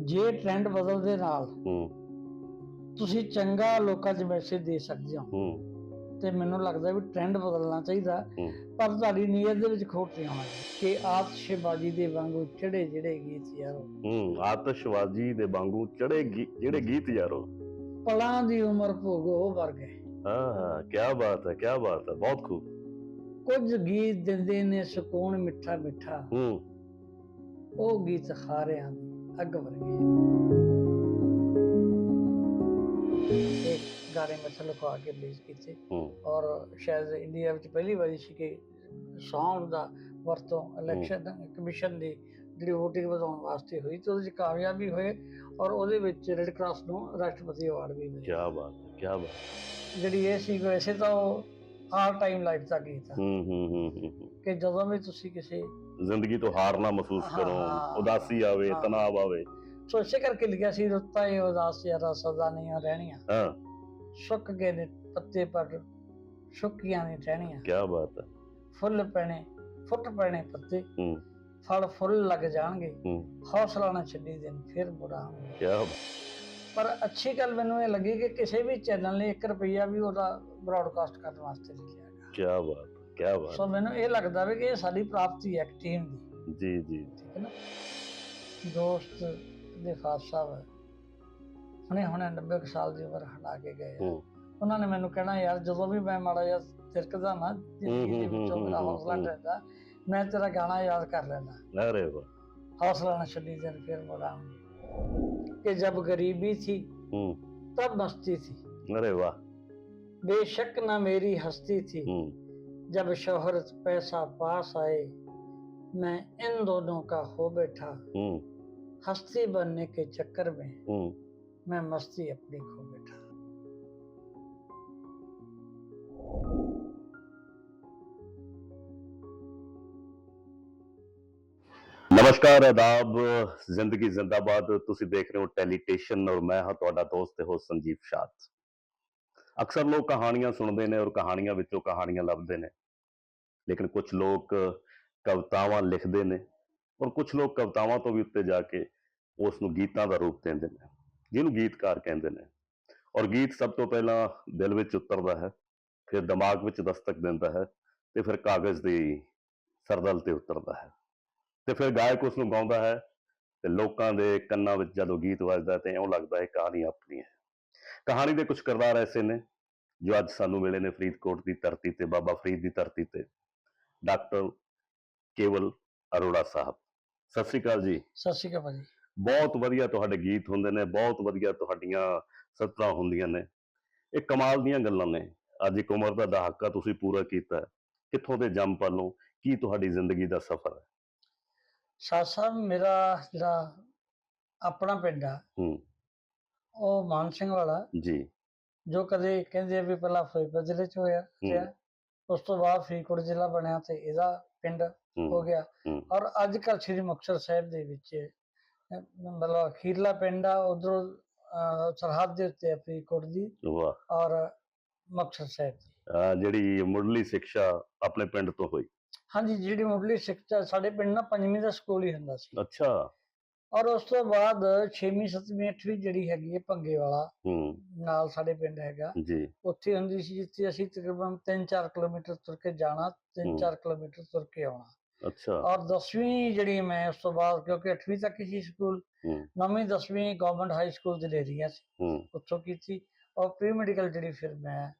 ਜੇ ਟ੍ਰੈਂਡ ਬਦਲਦੇ ਨਾਲ ਹੂੰ। ਤੁਸੀਂ ਚੰਗਾ ਲੋਕਾਂ 'ਚ ਮੈਸੇਜ ਦੇ ਸਕਦੇ ਹੋ। ਹੂੰ। ਤੇ ਮੈਨੂੰ ਲੱਗਦਾ ਵੀ ਟ੍ਰੈਂਡ ਬਦਲਣਾ ਚਾਹੀਦਾ। ਪਰ ਤੁਹਾਡੀ ਨੀਅਤ ਦੇ ਵਿੱਚ ਖੋਟ ਨਹੀਂ ਚਾਹੀਦੀ ਕਿ ਆਤਿਸ਼ਬਾਜ਼ੀ ਦੇ ਵਾਂਗੂ ਚੜੇ ਜਿਹੜੇ ਗੀਤ ਯਾਰੋ। ਹੂੰ ਆਤਸ਼ਬਾਜ਼ੀ ਦੇ ਵਾਂਗੂ ਚੜੇ ਜਿਹੜੇ ਗੀਤ ਯਾਰੋ। ਪਲਾਂ ਦੀ ਉਮਰ ਭੋਗੋ ਵਰਗੇ ਹਾਂ। ਕੀ ਬਾਤ ਹੈ ਕੀ ਬਾਤ ਹੈ ਬਹੁਤ ਖੂਬ। ਕੁਝ ਗੀਤ ਦਿੰਦੇ ਨੇ ਸਕੂਨ ਮਿੱਠਾ ਮਿੱਠਾ ਹੂੰ। ਉਹ ਗੀਤ ਖਾਰਿਆਂ ਦੀ। ਅੱਗ ਵਰਗੇ ਗਾਣੇ ਮੈਂ ਲੁਕਾ ਕੇ ਰਿਲੀਜ਼ ਕੀਤੇ। ਔਰ ਸ਼ਾਇਦ ਇੰਡੀਆ ਵਿੱਚ ਪਹਿਲੀ ਵਾਰੀ ਸੀ ਕਿ Song ਦਾ ਵਰਤੋਂ ਇਲੈਕਸ਼ਨ ਕਮਿਸ਼ਨ ਦੀ ਜਿਹੜੀ VOTING ਵਧਾਉਣ ਵਾਸਤੇ ਹੋਈ ਤੇ ਉਹਦੇ ਵਿੱਚ ਕਾਮਯਾਬ ਵੀ ਹੋਏ ਔਰ ਉਹਦੇ ਵਿੱਚ ਰੈੱਡ ਕਰਾਸ ਨੂੰ ਰਾਸ਼ਟਰਪਤੀ ਅਵਾਰਡ ਵੀ ਕੀ ਮਿਲਿਆ ਬਾਤ ਹੈ ਕੀ ਬਾਤ ਜਿਹੜੀ ਇਹ ਸੀ ਵੈਸੇ ਤਾਂ ਉਹ ਆਲ ਟਾਈਮ ਲਾਈਫ ਦਾ ਗੀਤ ਆ। ਹੂੰ ਹੂੰ ਹੂੰ। ਕਿ ਜਦੋਂ ਵੀ ਤੁਸੀਂ ਕਿਸੇ ਜ਼ਿੰਦਗੀ ਤੋਂ ਹਾਰ ਨਾ ਮਹਿਸੂਸ ਹਾਂ, ਕਰੋ ਹਾਂ। ਉਦਾਸੀ ਆਵੇ ਹਾਂ। ਤਣਾਅ ਆਵੇ। ਸੋ ਇਸੇ ਕਰਕੇ ਲਿਖਿਆ ਸੀ ਰੁੱਤਾਂ ਇਹ ਉਦਾਸ ਯਾਰਾ ਸਦਾ ਨਹੀਂ ਰਹਿਣੀਆਂ। ਹਾਂ। ਸੁੱਕ ਗਏ ਨੇ ਪੱਤੇ ਪਰ ਸੁੱਕੀਆਂ ਨਹੀਂ ਰਹਿਣੀਆਂ ਕੀ ਬਾਤ ਹੈ। ਫੁੱਲ ਪੈਣੇ ਫੁੱਟ ਪੈਣੇ ਪੱਤੇ। ਹੂੰ। ਫਲ ਫੁੱਲ ਲੱਗ ਜਾਣਗੇ। ਹੂੰ। ਹੌਸਲਾ ਨਾ ਛੱਡੀ ਦਿਨ ਫਿਰ ਮੁੜਾਂਗੇ ਕੀ ਪਰ ਅੱਛੀ ਗੱਲ ਮੈਨੂੰ ਇਹ ਲੱਗੀ ਕਿ ਕਿਸੇ ਵੀ ਚੈਨਲ ਨੇ 1 ਰੁਪਈਆ ਵੀ ਉਹਦਾ ਬ੍ਰਾਡਕਾਸਟ ਕਰਨ ਵਾਸਤੇ ਲਿਆ ਹੈਗਾ। ਕੀ ਬਾਤ ਕੀ ਬਾਤ ਸੋ ਮੈਨੂੰ ਇਹ ਲੱਗਦਾ ਵੀ ਕਿ ਇਹ ਸਾਡੀ ਪ੍ਰਾਪਤੀ ਹੈ ਟੀਮ ਦੀ ਜੀ ਜੀ ਠੀਕ ਹੈ ਨਾ ਦੋਸਤ ਦੇ ਖਾਸ ਸਾਹਿਬ ਹੁਣੇ ਹੁਣੇ 90 ਕੁ ਸਾਲ ਦੀ ਉਮਰ ਹਟਾ ਕੇ ਗਏ ਆ। ਹੂੰ ਉਹਨਾਂ ਨੇ ਮੈਨੂੰ ਕਹਿਣਾ ਯਾਰ ਜਦੋਂ ਵੀ ਮੈਂ ਮਾੜਾ ਜਿਹਾ ਤਿਰਕਦਾ ਨਾ ਜ਼ਿੰਦਗੀ ਦੇ ਹੂੰ, ਹੂੰ, ਵਿੱਚੋਂ ਹੂੰ, ਮੇਰਾ ਹੂੰ, ਹੌਸਲਾ ਹੂੰ। ਡਰਦਾ ਮੈਂ ਤੇਰਾ ਗਾਣਾ ਯਾਦ ਕਰ ਲੈਂਦਾ ਅਰੇ ਵਾਹ हौसला न छड़ी दिन फिर मुड़ाऊंगी कि जब गरीबी थी ਹੂੰ तब मस्ती थी ਅਰੇ ਵਾਹ बेशक न मेरी हस्ती थी ਹੂੰ जब शोहरत पैसा पास आए मैं इन दोनों का हो बैठा ਹੂੰ हस्ती बनने के चक्कर में ਹੂੰ मैं मस्ती अपनी खो बैठा ਨਮਸਕਾਰ ਆਦਾਬ ਜ਼ਿੰਦਗੀ ਜ਼ਿੰਦਾਬਾਦ ਤੁਸੀਂ ਦੇਖ ਰਹੇ ਹੋ ਟੈਲੀਟੇਸ਼ਨ ਔਰ ਮੈਂ ਹਾਂ ਤੁਹਾਡਾ ਦੋਸਤ ਤੇ ਹੋਸਟ ਸੰਜੀਵ ਸ਼ਾਦ ਅਕਸਰ ਲੋਕ ਕਹਾਣੀਆਂ ਸੁਣਦੇ ਨੇ ਔਰ ਕਹਾਣੀਆਂ ਵਿੱਚੋਂ ਕਹਾਣੀਆਂ ਲੱਭਦੇ ਨੇ ਲੇਕਿਨ ਕੁਝ ਲੋਕ ਕਵਿਤਾਵਾਂ ਲਿਖਦੇ ਨੇ ਔਰ ਕੁਝ ਲੋਕ ਕਵਿਤਾਵਾਂ ਤੋਂ ਵੀ ਉੱਤੇ ਜਾ ਕੇ ਉਸ ਨੂੰ ਗੀਤਾਂ ਦਾ ਰੂਪ ਦਿੰਦੇ ਨੇ, ਜਿਹਨੂੰ ਗੀਤਕਾਰ ਕਹਿੰਦੇ ਨੇ ਔਰ ਗੀਤ ਸਭ ਤੋਂ ਪਹਿਲਾਂ ਦਿਲ ਵਿੱਚ ਉਤਰਦਾ ਹੈ, ਫਿਰ ਦਿਮਾਗ ਵਿੱਚ ਦਸਤਕ ਦਿੰਦਾ ਹੈ ਤੇ ਫਿਰ ਕਾਗਜ਼ ਦੀ ਸਰਦਲ ਤੇ ਉਤਰਦਾ ਹੈ ਤੇ ਫਿਰ ਗਾਇਕ ਉਸ ਨੂੰ ਗਾਉਂਦਾ ਹੈ ਤੇ ਲੋਕਾਂ ਦੇ ਕੰਨਾਂ ਵਿੱਚ ਜਦੋਂ ਗੀਤ ਵੱਜਦਾ ਤੇ ਇਉਂ ਲੱਗਦਾ ਹੈ ਕਹਾਣੀ ਆਪਣੀ ਹੈ। ਕਹਾਣੀ ਦੇ ਕੁਝ ਕਿਰਦਾਰ ਐਸੇ ਨੇ ਜੋ ਅੱਜ ਸਾਨੂੰ ਮਿਲੇ ਨੇ ਫਰੀਦਕੋਟ ਦੀ ਧਰਤੀ ਤੇ, ਬਾਬਾ ਫਰੀਦ ਦੀ ਧਰਤੀ ਤੇ। ਡਾਕਟਰ ਕੇਵਲ ਅਰੋੜਾ ਸਾਹਿਬ। ਸਤਿ ਸ੍ਰੀ ਅਕਾਲ ਜੀ। ਸਤਿ ਸ਼੍ਰੀ ਅਕਾਲ ਭਾਜੀ। ਬਹੁਤ ਵਧੀਆ ਤੁਹਾਡੇ ਗੀਤ ਹੁੰਦੇ ਨੇ ਬਹੁਤ ਵਧੀਆ ਤੁਹਾਡੀਆਂ ਸਤਰਾਂ ਹੁੰਦੀਆਂ ਨੇ। ਇਹ ਕਮਾਲ ਦੀਆਂ ਗੱਲਾਂ ਨੇ। ਅੱਜ ਇੱਕ ਉਮਰ ਦਾ ਦਹਾਕਾ ਤੁਸੀਂ ਪੂਰਾ ਕੀਤਾ ਹੈ। ਕਿੱਥੋਂ ਦੇ ਜੰਮ ਪਾਲੋ? ਕੀ ਤੁਹਾਡੀ ਜ਼ਿੰਦਗੀ ਦਾ ਸਫ਼ਰ ਹੈ? ਸਾਥ ਸਾਹਿਬ ਮੇਰਾ ਜਿਹੜਾ ਆਪਣਾ ਪਿੰਡ ਆ ਹੂੰ। ਉਹ ਮਾਨ ਸਿੰਘ ਵਾਲਾ। ਜੀ। ਜੋ ਕਦੇ ਕਹਿੰਦੇ ਆ ਵੀ ਪਹਿਲਾਂ ਫਿਰੋਜ਼ਪੁਰ ਜ਼ਿਲ੍ਹੇ ਚ ਹੋਇਆ ਰਿਹਾ। ਉਸ ਤੋਂ ਬਾਅਦ ਫਰੀਦਕੋਟ ਜ਼ਿਲ੍ਹਾ ਬਣਿਆ ਤੇ ਇਹਦਾ ਪਿੰਡ ਹੋ ਗਿਆ। ਔਰ ਅੱਜ ਕੱਲ੍ਹ ਸ੍ਰੀ ਮੁਕਤਸਰ ਸਾਹਿਬ ਦੇ ਵਿੱਚ ਮਤਲਬ ਅਖੀਰਲਾ ਪਿੰਡ ਆ ਉਧਰੋਂ ਸਰਹੱਦ ਦੇ ਉੱਤੇ ਫਰੀਦਕੋਟ ਦੀ ਵਾਹ। ਔਰ ਮੁਕਤਸਰ ਸਾਹਿਬ ਦੀ। ਜਿਹੜੀ ਮੁੱਢਲੀ ਸਿੱਖਿਆ ਆਪਣੇ ਪਿੰਡ ਤੋਂ ਹੋਈ? ਹਾਂਜੀ ਜਿਹੜੀ ਮੁੱਢਲੀ ਸਿੱਖਿਆ ਸਾਡੇ ਪਿੰਡ ਨਾ ਪੰਜਵੀਂ ਦਾ ਸਕੂਲ ਹੀ ਹੁੰਦਾ ਸੀ। ਅੱਛਾ। ਔਰ ਉਸ ਤੋਂ ਬਾਅਦ 6ਵੀਂ 7ਵੀਂ 8ਵੀਂ ਜਿਹੜੀ ਹੈਗੀ ਹੈ ਭੰਗੇ ਵਾਲਾ ਹੂੰ। ਨਾਲ ਸਾਡੇ ਪਿੰਡ ਹੈਗਾ। ਜੀ। ਉੱਥੇ ਹੁੰਦੀ ਸੀ ਜਿੱਥੇ ਅਸੀਂ ਤਕਰੀਬਨ 3-4 ਕਿਲੋਮੀਟਰ ਤੁਰ ਕੇ ਜਾਣਾ 3-4 ਕਿਲੋਮੀਟਰ ਤੁਰ ਕੇ ਆਉਣਾ। ਅੱਛਾ। ਔਰ 10ਵੀਂ ਜਿਹੜੀ ਮੈਂ ਉਸ ਤੋਂ ਬਾਅਦ ਕਿਉਂਕਿ 8ਵੀਂ ਤੱਕ ਹੀ ਸੀ ਸਕੂਲ ਹੂੰ। 9ਵੀਂ 10ਵੀਂ ਗਵਰਨਮੈਂਟ ਹਾਈ ਸਕੂਲ ਦਲੇਰੀਆ ਸੀ ਹੂੰ ਉੱਥੋਂ ਕੀਤੀ ਔਰ ਪ੍ਰੀ ਮੈਡੀਕਲ ਜਿਹੜੀ ਫਿਰ ਮੈਂ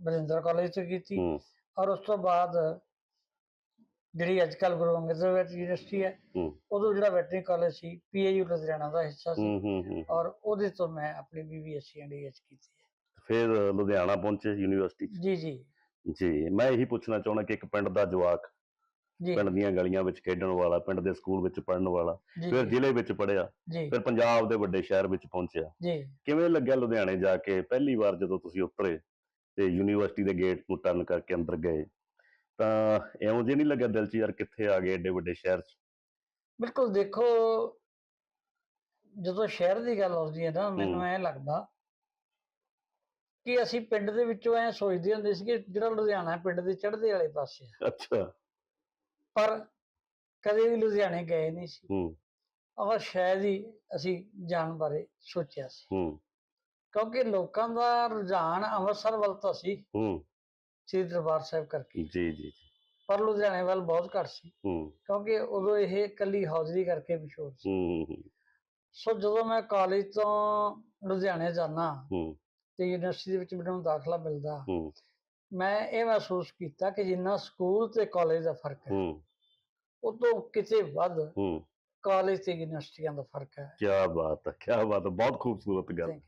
ਬਰਿੰਦਰ ਕਾਲਜ ਤੋਂ ਕੀਤੀ। ਹੂੰ। ਔਰ ਉਸ ਤੋਂ ਬਾਅਦ ਜਿਹੜੀ ਅੱਜ ਕੱਲ੍ਹ ਗੁਰੂ ਅੰਗਦ ਦੇਵ ਯੂਨੀਵਰਸਿਟੀ ਹੈ। ਉਦੋਂ ਜਿਹੜਾ ਵੈਟਰਨਰੀ ਕਾਲਜ ਸੀ ਪੀਏਯੂ ਲੁਧਿਆਣਾ ਦਾ ਹਿੱਸਾ ਸੀ। ਔਰ ਉਹਦੇ ਤੋਂ ਮੈਂ ਆਪਣੀ ਬੀਬੀਐਸਸੀ ਐਂਡ ਡੀਐਚ ਕੀਤੀ ਹੈ। ਫਿਰ ਲੁਧਿਆਣਾ ਪਹੁੰਚੇ ਯੂਨੀਵਰਸਿਟੀ 'ਚ। ਜੀ ਜੀ। ਜੀ ਮੈਂ ਇਹੀ ਪੁੱਛਣਾ ਚਾਹੁੰਦਾ ਕਿ ਇੱਕ ਪਿੰਡ ਦਾ ਜਵਾਕ ਪਿੰਡ ਦੀਆਂ ਗਲੀਆਂ ਵਿੱਚ ਖੇਡਣ ਵਾਲਾ ਪਿੰਡ ਦੇ ਸਕੂਲ ਵਿੱਚ ਪੜ੍ਹਨ ਵਾਲਾ ਫਿਰ ਜ਼ਿਲ੍ਹੇ ਵਿੱਚ ਪੜ੍ਹਿਆ ਜੀ। ਫਿਰ ਪੰਜਾਬ ਦੇ ਵੱਡੇ ਸ਼ਹਿਰ ਵਿੱਚ ਪਹੁੰਚਿਆ। ਜੀ। ਕਿਵੇਂ ਲੱਗਿਆ ਲੁਧਿਆਣੇ ਜਾ ਕੇ? ਪਹਿਲੀ ਵਾਰ ਜਦੋਂ ਤੁਸੀਂ ਉਤਰੇ ਤੇ ਯੂਨੀਵਰਸਿਟੀ ਦੇ ਗੇਟ ਨੂੰ ਟਰਨ ਕਰਕੇ ਅੰਦਰ ਗਏ। ਤਾਂ ਇਉਂ ਜੇ ਨਹੀਂ ਲੱਗਿਆ ਦਿਲ 'ਚ ਯਾਰ ਕਿੱਥੇ ਆ ਗਏ ਏਡੇ ਵੱਡੇ ਸ਼ਹਿਰ 'ਚ? ਬਿਲਕੁਲ ਦੇਖੋ ਜਦੋਂ ਸ਼ਹਿਰ ਦੀ ਗੱਲ ਆਉਂਦੀ ਹੈ ਨਾ ਮੈਨੂੰ। ਐ ਲੱਗਦਾ ਕਿ ਅਸੀਂ ਪਿੰਡ ਦੇ ਵਿੱਚੋਂ ਐ ਸੋਚਦੇ ਹੁੰਦੇ ਸੀ ਕਿ ਜਿਹੜਾ ਲੁਧਿਆਣਾ ਪਿੰਡ ਦੇ ਚੜ੍ਹਦੇ ਵਾਲੇ ਪਾਸੇ ਅੱਛਾ। ਪਰ ਕਦੇ ਵੀ ਲੁਧਿਆਣੇ ਗਏ ਨਹੀਂ ਸੀ। ਹੂੰ। ਔਰ ਸ਼ਾਇਦ ਹੀ ਅਸੀਂ ਜਾਣ ਬਾਰੇ ਸੋਚਿਆ ਸੀ। ਹੂੰ। ਕਿਉਂਕਿ ਲੋਕਾਂ ਦਾ ਰੁਝਾਨ ਅੰਮ੍ਰਿਤਸਰ ਵੱਲ ਤਾਂ ਸੀ। ਹੂੰ। ਸ੍ਰੀ ਦਰਬਾਰ ਸਾਹਿਬ ਕਰਕੇ। ਜੀ ਜੀ ਪਰ ਲੁਧਿਆਣੇ ਵੱਲ ਬਹੁਤ ਘੱਟ ਸੀ। ਕਿਉਂਕਿ ਉਦੋਂ ਇਹ ਇਕੱਲੀ ਹੌਜ਼ਰੀ ਕਰਕੇ ਮਸ਼ਹੂਰ ਸੀ। ਸੋ ਜਦੋਂ ਮੈਂ ਕਾਲਜ ਤੋਂ ਲੁਧਿਆਣੇ ਜਾਣਾ ਤੇ ਯੂਨੀਵਰਸਿਟੀ ਦੇ ਵਿੱਚ ਮੈਨੂੰ ਦਾਖਲਾ ਮਿਲਦਾ ਮੈਂ ਇਹ ਮਹਿਸੂਸ ਕੀਤਾ ਕਿ ਜਿੰਨਾ ਸਕੂਲ ਤੇ ਕਾਲਜ ਦਾ ਫ਼ਰਕ ਹੈ ਹੂੰ। ਉਦੋਂ ਕਿਤੇ ਵੱਧ ਕਾਲਜ ਤੇ ਯੂਨੀਵਰਸਿਟੀਆਂ ਦਾ ਫ਼ਰਕ ਹੈ। ਕੀ ਬਾਤ ਹੈ ਕੀ ਬਾਤ ਹੈ ਬਹੁਤ ਖੂਬਸੂਰਤ ਗੱਲ.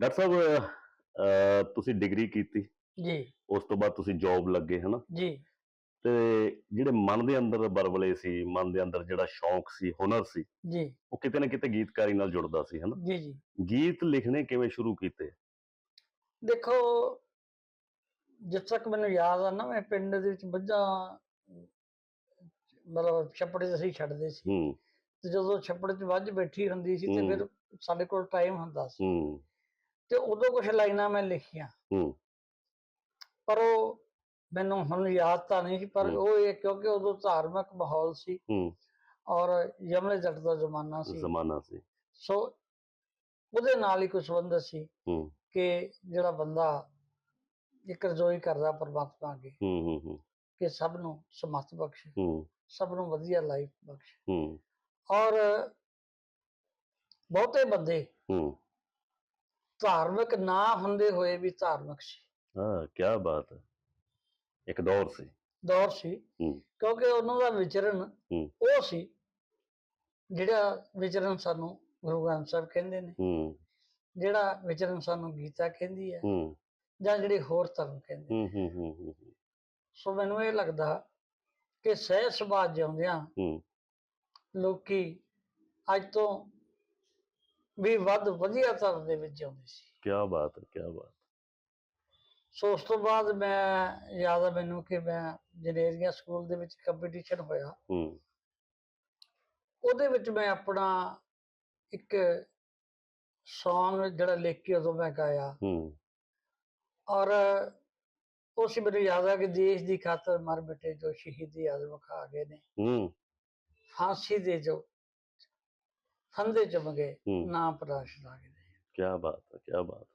ਡਾਕਟਰ ਸਾਹਿਬ ਤੁਸੀਂ ਡਿਗਰੀ ਕੀਤੀ। ਜੀ। ਉਸ ਤੋਂ ਬਾਅਦ ਤੁਸੀਂ ਜੌਬ ਲੱਗੇ ਹਨਾ? ਜੀ। ਤੇ ਜਿਹੜੇ ਮਨ ਦੇ ਅੰਦਰ ਬਰਵਲੇ ਸੀ ਮਨ ਦੇ ਅੰਦਰ ਜਿਹੜਾ ਸ਼ੌਂਕ ਸੀ ਹੁਨਰ ਸੀ ਜੀ। ਉਹ ਕਿਤੇ ਨਾ ਕਿਤੇ ਗੀਤਕਾਰੀ ਨਾਲ ਜੁੜਦਾ ਸੀ ਹਨਾ? ਜੀ ਜੀ। ਗੀਤ ਲਿਖਣੇ ਕਿਵੇਂ ਸ਼ੁਰੂ ਕੀਤੇ? ਦੇਖੋ ਜਿਸ ਤੱਕ ਮੈਨੂੰ ਯਾਦ ਆ ਨਾ ਮੈਂ ਪਿੰਡ ਦੇ ਵਿੱਚ ਬੱਝਾ ਮਤਲਬ ਛੱਪੜੇ ਅਸੀਂ ਛੱਡਦੇ ਸੀ। ਹੂੰ। ਤੇ ਜਦੋਂ ਛੱਪੜ 'ਚ ਵੱਝ ਬੈਠੀ ਹੁੰਦੀ ਸੀ ਤੇ। ਫਿਰ ਸਾਡੇ ਕੋਲ ਟਾਈਮ ਹੁੰਦਾ ਸੀ। ਹੂੰ। ਤੇ ਉਦੋਂ ਕੁਝ ਲਾਈਨਾਂ ਮੈਂ ਲਿਖੀਆਂ। ਹੂੰ। ਪਰ ਉਹ ਮੈਨੂੰ ਹੁਣ ਯਾਦ ਤਾਂ ਨਹੀਂ ਸੀ ਪਰ। ਉਹ ਇਹ ਕਿਉਂਕਿ ਉਦੋਂ ਧਾਰਮਿਕ ਮਾਹੌਲ ਸੀ ਹੂੰ। ਔਰ ਯਮਲੇ ਜੱਟ ਦਾ ਜ਼ਮਾਨਾ ਸੀ। ਜ਼ਮਾਨਾ ਸੀ। ਸੋ ਉਹਦੇ ਨਾਲ ਹੀ ਕੋਈ ਸੰਬੰਧ ਸੀ ਹੂੰ। ਕਿ ਜਿਹੜਾ ਬੰਦਾ ਇੱਕ ਰਜੋਈ ਕਰਦਾ ਪਰਮਾਤਮਾ ਅੱਗੇ ਹੂੰ ਹੂੰ ਹੂੰ। ਕਿ ਸਭ ਨੂੰ ਸਮਤ ਬਖਸ਼ ਹੂੰ। ਸਭ ਨੂੰ ਵਧੀਆ ਲਾਈਫ ਬਖਸ਼। ਹੂੰ। ਔਰ ਬਹੁਤੇ ਬੰਦੇ ਹੂੰ। ਧਾਰਮਿਕ ਨਾ ਹੁੰਦੇ ਹੋਏ ਵੀ ਧਾਰਮਿਕ ਸੀ। ਹਾਂ ਕੀ ਬਾਤ ਹੈ। ਇੱਕ ਦੌਰ ਸੀ। ਦੌਰ ਸੀ। ਹੂੰ। ਕਿਉਂਕਿ ਉਹਨਾਂ ਦਾ ਵਿਚਰਨ ਹੂੰ। ਉਹ ਸੀ ਜਿਹੜਾ ਵਿਚਰਨ ਸਾਨੂੰ ਗੁਰੂ ਗ੍ਰੰਥ ਸਾਹਿਬ ਕਹਿੰਦੇ ਨੇ। ਜਿਹੜਾ ਵਿਚਰਨ ਸਾਨੂੰ ਗੀਤਾ ਕਹਿੰਦੀ ਹੈ ਜਾਂ ਜਿਹੜੇ ਹੋਰ ਧਰਮ ਕਹਿੰਦੇ ਸੋ ਮੈਨੂੰ ਇਹ ਲੱਗਦਾ ਕਿ ਸਹਿ ਸੁਭਾਅ ਜਿਉਂਦਿਆਂ ਲੋਕੀ ਅੱਜ ਤੋਂ ਵੀ ਵੱਧ ਵਧੀਆ ਧਰਮ ਦੇ ਵਿੱਚ ਜਿਉਂਦੇ ਸੀ। ਕੀ ਬਾਤ ਹੈ ਕੀ ਬਾਤ ਸੋ ਉਸ ਤੋਂ ਬਾਅਦ ਮੈਂ ਯਾਦ ਆ ਮੈਨੂੰ ਕਿ ਮੈਂ ਜਨੇਰੀਆ ਸਕੂਲ ਦੇ ਵਿੱਚ ਕੰਪੀਟੀਸ਼ਨ ਹੋਇਆ। ਹੂੰ। ਉਹਦੇ ਵਿੱਚ ਮੈਂ ਆਪਣਾ ਇੱਕ Song ਜਿਹੜਾ ਲਿਖ ਕੇ ਉਦੋਂ ਮੈਂ ਗਾਇਆ। ਹੂੰ। ਔਰ ਉਹ ਸੀ ਮੈਨੂੰ ਯਾਦ ਆ ਕਿ ਦੇਸ਼ ਦੀ ਖਾਤਰ ਮਰ ਮਿਟੇ ਜੋ ਸ਼ਹੀਦੀ ਆਜ਼ਮ ਖਾ ਗਏ ਨੇ। ਹੂੰ। ਫਾਂਸੀ ਦੇ ਜੋ ਫੰਦੇ ਚੁੰਮ ਗਏ ਹੂੰ। ਨਾ ਪਰਾਸ਼ ਲਾਗੇ ਕੀ ਬਾਤ ਹੈ ਕੀ ਬਾਤ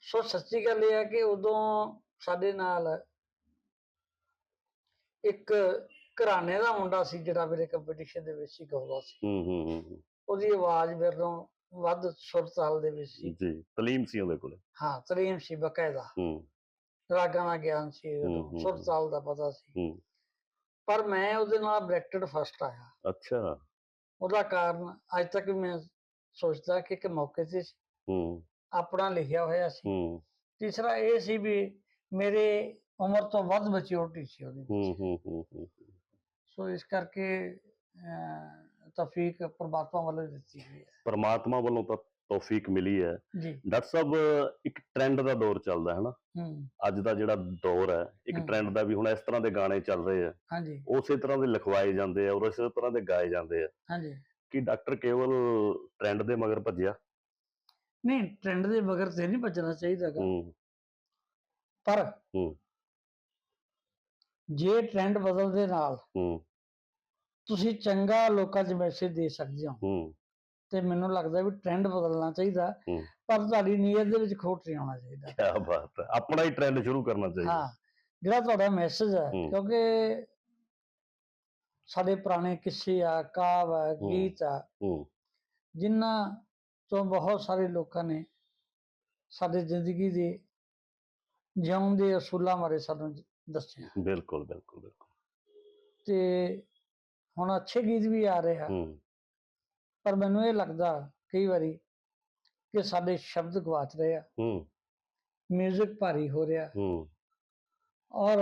ਸੋ ਸੱਚੀ ਗੱਲ ਇਹ ਹੈ ਕਿ ਉਦੋਂ ਸਾਡੇ ਨਾਲ ਇੱਕ ਘਰਾਣੇ ਦਾ ਮੁੰਡਾ ਸੀ ਜਿਹੜਾ ਮੇਰੇ ਕੰਪੀਟੀਸ਼ਨ ਦੇ ਵਿੱਚ ਹੀ ਗਾਉਂਦਾ ਸੀ। ਹੂੰ ਹੂੰ ਹੂੰ ਉਹਦੀ ਆਵਾਜ਼ ਮੇਰੇ ਤੋਂ ਵੱਧ ਸੁਰਤਾਲ ਦੇ ਵਿੱਚ ਸੀ। ਜੀ ਤਲੀਮ ਸੀ ਉਹਦੇ ਕੋਲੇ? ਹਾਂ ਤਰੀਮ ਸੀ ਬਕਾਇਦਾ। ਹੂੰ। ਰਾਗਾਂ ਦਾ ਗਿਆਨ ਸੀ ਸੁਰਤਾਲ ਦਾ ਪਤਾ ਸੀ। ਹੂੰ। ਪਰ ਮੈਂ ਉਹਦੇ ਨਾਲ ਬ੍ਰੈਕਟਡ ਫਸਟ ਆਇਆ। ਅੱਛਾ। ਉਹਦਾ ਕਾਰਨ ਅੱਜ ਤੱਕ ਵੀ ਮੈਂ ਸੋਚਦਾ ਕਿ ਇੱਕ ਮੌਕੇ ਤੇ ਹੂੰ। ਆਪਣਾ ਲਿਖਿਆ ਹੋਇਆ ਸੀ। ਹੂੰ। ਤੀਸਰਾ ਇਹ ਸੀ ਵੀ ਮੇਰੇ ਉਮਰ ਤੋਂ ਵੱਧ ਮੈਚਿਓਰਟੀ ਸੀ ਉਹਦੀ। ਹੂੰ ਹੂੰ ਹੂੰ ਹੂੰ। ਸੋ ਇਸ ਕਰਕੇ ਤੌਫੀਕ ਪ੍ਰਮਾਤਮਾ ਵੱਲੋਂ ਦਿੱਤੀ ਹੋਈ ਹੈ। ਪਰਮਾਤਮਾ ਵੱਲੋਂ ਤਾਂ ਤੌਫੀਕ ਮਿਲੀ ਹੈ। ਜੀ। ਡਾਕਟਰ ਸਾਹਿਬ ਇੱਕ ਟ੍ਰੈਂਡ ਦਾ ਦੌਰ ਚੱਲਦਾ ਹੈ ਨਾ? ਹੂੰ। ਅੱਜ ਦਾ ਜਿਹੜਾ ਦੌਰ ਹੈ ਇੱਕ ਹਮ। ਟ੍ਰੈਂਡ ਦਾ ਵੀ ਹੁਣ ਇਸ ਤਰ੍ਹਾਂ ਦੇ ਗਾਣੇ ਚੱਲ ਰਹੇ ਆ ਹਾਂਜੀ। ਉਸੇ ਤਰ੍ਹਾਂ ਦੇ ਲਿਖਵਾਏ ਜਾਂਦੇ ਆ ਔਰ ਇਸੇ ਤਰ੍ਹਾਂ ਦੇ ਗਾਏ ਜਾਂਦੇ ਆ। ਹਾਂਜੀ। ਕਿ ਡਾਕਟਰ ਕੇਵਲ ਟ੍ਰੈਂਡ ਦੇ ਮਗਰ ਭੱਜਿਆ? ਨਹੀਂ ਟ੍ਰੈਂਡ ਦੇ ਮਗਰ ਤੇ ਨਹੀਂ ਭੱਜਣਾ ਚਾਹੀਦਾ ਗਾ। ਹੂੰ ਪਰ ਹੂੰ। ਜੇ ਟ੍ਰੈਂਡ ਬਦਲਦੇ ਨਾਲ ਹੂੰ ਤੁਸੀਂ ਚੰਗਾ ਲੋਕਾਂ 'ਚ ਮੈਸੇਜ ਦੇ ਸਕਦੇ ਹੋ ਹੂੰ ਤੇ ਮੈਨੂੰ ਲੱਗਦਾ ਵੀ ਟ੍ਰੈਂਡ ਬਦਲਣਾ ਚਾਹੀਦਾ ਹੂੰ। ਪਰ ਤੁਹਾਡੀ ਨੀਅਤ ਦੇ ਵਿੱਚ ਖੋਟ ਨਹੀਂ ਆਉਣਾ ਚਾਹੀਦਾ ਕੀ ਬਾਤ ਹੈ ਆਪਣਾ ਹੀ ਟ੍ਰੈਂਡ ਸ਼ੁਰੂ ਕਰਨਾ ਚਾਹੀਦਾ ਹਾਂ ਜਿਹੜਾ ਤੁਹਾਡਾ ਮੈਸੇਜ ਹੈ ਹੂੰ। ਕਿਉਂਕਿ ਸਾਡੇ ਪੁਰਾਣੇ ਕਿੱਸੇ ਆ ਕਾਵ ਆ। ਗੀਤ ਆ ਹੂੰ ਜਿਨ੍ਹਾਂ ਤੋਂ ਬਹੁਤ ਸਾਰੇ ਲੋਕਾਂ ਨੇ ਸਾਡੇ ਜ਼ਿੰਦਗੀ ਦੇ ਜਿਉਣ ਦੇ ਅਸੂਲਾਂ ਬਾਰੇ ਸਾਨੂੰ ਦੱਸਿਆ ਬਿਲਕੁਲ ਬਿਲਕੁਲ ਬਿਲਕੁਲ ਤੇ ਹੁਣ ਅੱਛੇ ਗੀਤ ਵੀ ਆ ਰਹੇ ਆ ਹੂੰ ਪਰ ਮੈਨੂੰ ਇਹ ਲੱਗਦਾ ਕਈ ਵਾਰੀ ਕਿ ਸਾਡੇ ਸ਼ਬਦ ਗਵਾਚ ਰਹੇ ਆ ਹੂੰ 뮤직 ਭਾਰੀ ਹੋ ਰਿਹਾ ਹੂੰ ਔਰ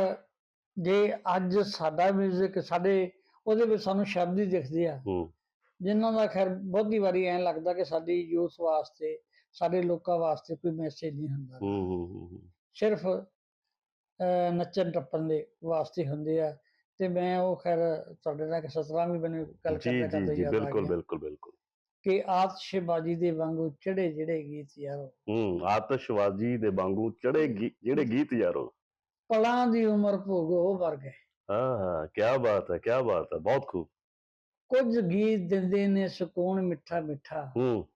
ਜੇ ਅੱਜ ਸਾਡਾ 뮤직 ਸਾਡੇ ਉਹਦੇ ਵਿੱਚ ਸਾਨੂੰ ਸ਼ਬਦ ਹੀ ਦਿਖਦੇ ਆ ਹੂੰ ਜਿਨ੍ਹਾਂ ਦਾ ਖੈਰ ਬਹੁਤੀ ਵਾਰੀ ਐਂ ਲੱਗਦਾ ਕਿ ਸਾਡੀ ਯੂਥ ਵਾਸਤੇ ਸਾਡੇ ਲੋਕਾਂ ਵਾਸਤੇ ਕੋਈ ਮੈਸੇਜ ਨਹੀਂ ਹੁੰਦਾ। ਹੂੰ ਹੂੰ ਹੂੰ, ਹੂੰ। ਸਿਰਫ ਨੱਚਣ ਟੱਪਣ ਦੇ ਵਾਸਤੇ ਹੁੰਦੇ ਆ। ਤੇ ਮੈਂ ਉਹ ਖੈਰ ਤੁਹਾਡੇ ਨਾਲ ਸਤਰਾਂ ਵੀ ਮੈਨੂੰ ਗੱਲ ਜੀ ਕਰਦੇ ਜੀ ਬਿਲਕੁਲ ਬਿਲਕੁਲ ਬਿਲਕੁਲ। ਕਿ ਆਤਸ਼ਬਾਜ਼ੀ ਦੇ ਵਾਂਗੂ ਚੜੇ ਜਿਹੜੇ ਗੀਤ ਯਾਰੋ। ਹੂੰ ਆਤਸ਼ਵਾਜੀ ਦੇ ਵਾਂਗੂ ਚੜੇ ਜਿਹੜੇ ਗੀਤ ਯਾਰੋ। ਪਲਾਂ ਦੀ ਉਮਰ ਭੋਗੋ ਉਹ ਵਰ ਗਏ ਹਾਂ ਹਾਂ ਕੀ ਬਾਤ ਹੈ ਕੀ ਬਾਤ ਹੈ ਬਹੁਤ ਖੂਬ। ਕੁਝ ਗੀਤ ਦਿੰਦੇ ਨੇ ਸਕੂਨ ਮਿੱਠਾ ਮਿੱਠਾ। ਹੂੰ।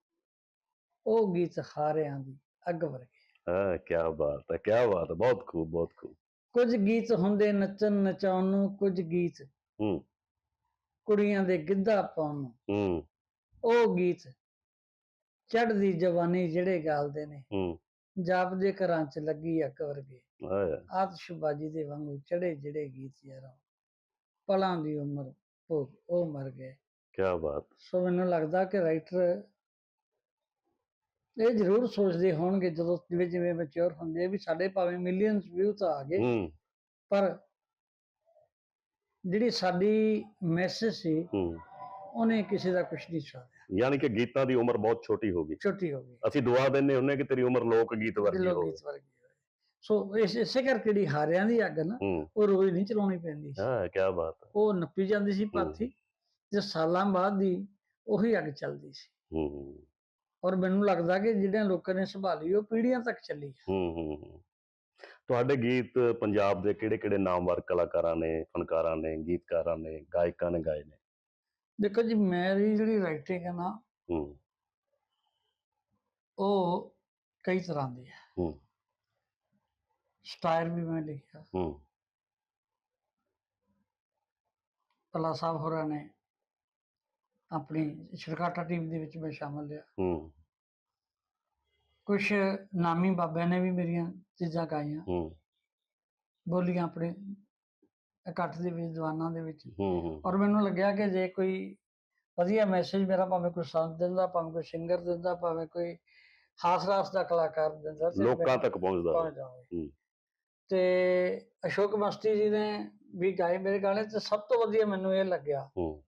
ਉਹ ਗੀਤ ਹਾਰਿਆਂ ਦੀ ਅੱਗ ਵਰਗੇ। ਹਾਂ ਕੀ ਬਾਤ ਹੈ ਕੀ ਬਾਤ ਹੈ ਬਹੁਤ ਖੂਬ ਬਹੁਤ ਖੂਬ। ਕੁਝ ਗੀਤ ਹੁੰਦੇ ਨੱਚਣ ਨਚਾਉਣ ਨੂੰ ਕੁਝ ਗੀਤ ਹੂੰ। ਕੁੜੀਆਂ ਦੇ ਗਿੱਧਾ ਪਾਉਣ। ਨੂੰ ਹੂੰ। ਉਹ ਗੀਤ ਚੜ੍ਹਦੀ ਜਵਾਨੀ ਜਿਹੜੇ ਗਾਲਦੇ ਨੇ ਹੂੰ। ਜਾਪਦੇ ਘਰਾਂ 'ਚ ਲੱਗੀ ਅੱਗ ਵਰਗੇ। ਆਇਆ ਆਤਿਸ਼ਬਾਜ਼ੀ ਦੇ ਵਾਂਗੂ ਚੜੇ ਜਿਹੜੇ ਗੀਤ ਯਾਰਾ। ਪਲਾਂ ਦੀ ਉਮਰ ਭੋਗ ਉਹ ਮਰ ਗਏ। ਕੀ ਬਾਤ। ਸੋ ਮੈਨੂੰ ਲੱਗਦਾ ਕਿ ਰਾਈਟਰ ਇਹ ਜ਼ਰੂਰ ਸੋਚਦੇ ਹੋਣਗੇ ਜਦੋਂ ਜਿਵੇਂ ਜਿਵੇਂ ਮੈਚੁਰ ਹੁੰਦੇ ਵੀ ਸਾਡੇ ਭਾਵੇਂ ਮਿਲੀਅਨਸ ਵਿਊ ਤਾਂ ਆ ਗਏ ਪਰ ਜਿਹੜੀ ਸਾਡੀ ਮੈਸੇਜ ਸੀ ਉਹਨੇ ਕਿਸੇ ਦਾ ਕੁਝ ਨਹੀਂ ਸਾਧਿਆ ਯਾਨੀ ਕਿ ਗੀਤਾਂ ਦੀ ਉਮਰ ਬਹੁਤ ਛੋਟੀ ਹੋ ਗਈ। ਛੋਟੀ ਹੋ ਗਈ। ਅਸੀਂ ਦੁਆ ਦਿੰਦੇ ਹੁੰਨੇ ਕਿ ਤੇਰੀ ਉਮਰ ਲੋਕ ਗੀਤ ਵਰਗੀ ਹੋਵੇ। ਗੀਤ ਵਰਗੀ ਸੋ ਇਸ ਇਸੇ ਕਰਕੇ ਜਿਹੜੀ ਹਾਰਿਆਂ ਦੀ ਅੱਗ ਨਾ ਹੂੰ। ਉਹ ਰੋਜ਼ ਨਹੀਂ ਚਲਾਉਣੀ ਪੈਂਦੀ ਸੀ। ਹਾਂ ਕੀ ਬਾਤ ਹੈ। ਉਹ ਨੱਪੀ ਜਾਂਦੀ ਸੀ ਪਾਥੀ ਤੇ ਸਾਲਾਂ ਬਾਅਦ ਦੀ ਉਹੀ ਅੱਗ ਚੱਲਦੀ ਸੀ। ਹੂੰ ਔਰ ਮੈਨੂੰ ਲੱਗਦਾ ਕਿ ਜਿਹੜਿਆਂ ਲੋਕਾਂ ਨੇ ਸੰਭਾਲੀ ਉਹ ਪੀੜ੍ਹੀਆਂ ਤੱਕ ਚੱਲੀ ਹੂੰ ਹੂੰ ਹੂੰ। ਤੁਹਾਡੇ ਗੀਤ ਪੰਜਾਬ ਦੇ ਕਿਹੜੇ ਕਿਹੜੇ ਨਾਮਵਰ ਕਲਾਕਾਰਾਂ ਨੇ ਫਨਕਾਰਾਂ ਨੇ ਗੀਤਕਾਰਾਂ ਨੇ ਗਾਇਕਾਂ ਨੇ ਗਾਏ ਨੇ? ਦੇਖੋ ਜੀ ਮੇਰੀ ਜਿਹੜੀ ਰਾਈਟਿੰਗ ਹੈ ਨਾ ਹੂੰ। ਉਹ ਕਈ ਤਰ੍ਹਾਂ ਦੀ ਹੈ ਹੂੰ। ਸਟਾਇਰ ਵੀ ਮੈਂ ਲਿਖਿਆ। ਹੂੰ। ਕਲਾ ਸਾਹਿਬ ਹੋਰਾਂ ਨੇ ਆਪਣੀ ਸ਼ਰਕਾਟਾ ਟੀਮ ਦੇ ਵਿੱਚ ਮੈਂ ਸ਼ਾਮਲ ਲਿਆ ਹੂੰ। ਕੁਝ ਨਾਮੀ ਬਾਬਿਆਂ ਨੇ ਵੀ ਮੇਰੀਆਂ ਚੀਜ਼ਾਂ ਗਾਈਆਂ। ਹੂੰ। ਬੋਲੀਆਂ ਆਪਣੇ ਇਕੱਠ ਦੇ ਵਿੱਚ ਦੀਵਾਨਾਂ ਦੇ ਵਿੱਚ। ਹੂੰ ਔਰ ਮੈਨੂੰ ਲੱਗਿਆ ਕਿ ਜੇ ਕੋਈ ਵਧੀਆ ਮੈਸੇਜ ਮੇਰਾ ਭਾਵੇਂ ਕੋਈ ਸੰਤ ਦਿੰਦਾ ਭਾਵੇਂ ਕੋਈ ਸਿੰਗਰ ਦਿੰਦਾ ਭਾਵੇਂ ਕੋਈ ਹਾਸ ਰਾਸ ਦਾ ਕਲਾਕਾਰ ਦਿੰਦਾ ਲੋਕਾਂ ਤੱਕ ਪਹੁੰਚਦਾ ਹੂੰ। ਤੇ ਅਸ਼ੋਕ ਮਸਤੀ ਜੀ ਨੇ ਵੀ ਗਾਏ ਮੇਰੇ ਗਾਣੇ ਤੇ ਸਭ ਤੋਂ ਵਧੀਆ ਮੈਨੂੰ ਇਹ ਲੱਗਿਆ। ਹੂੰ।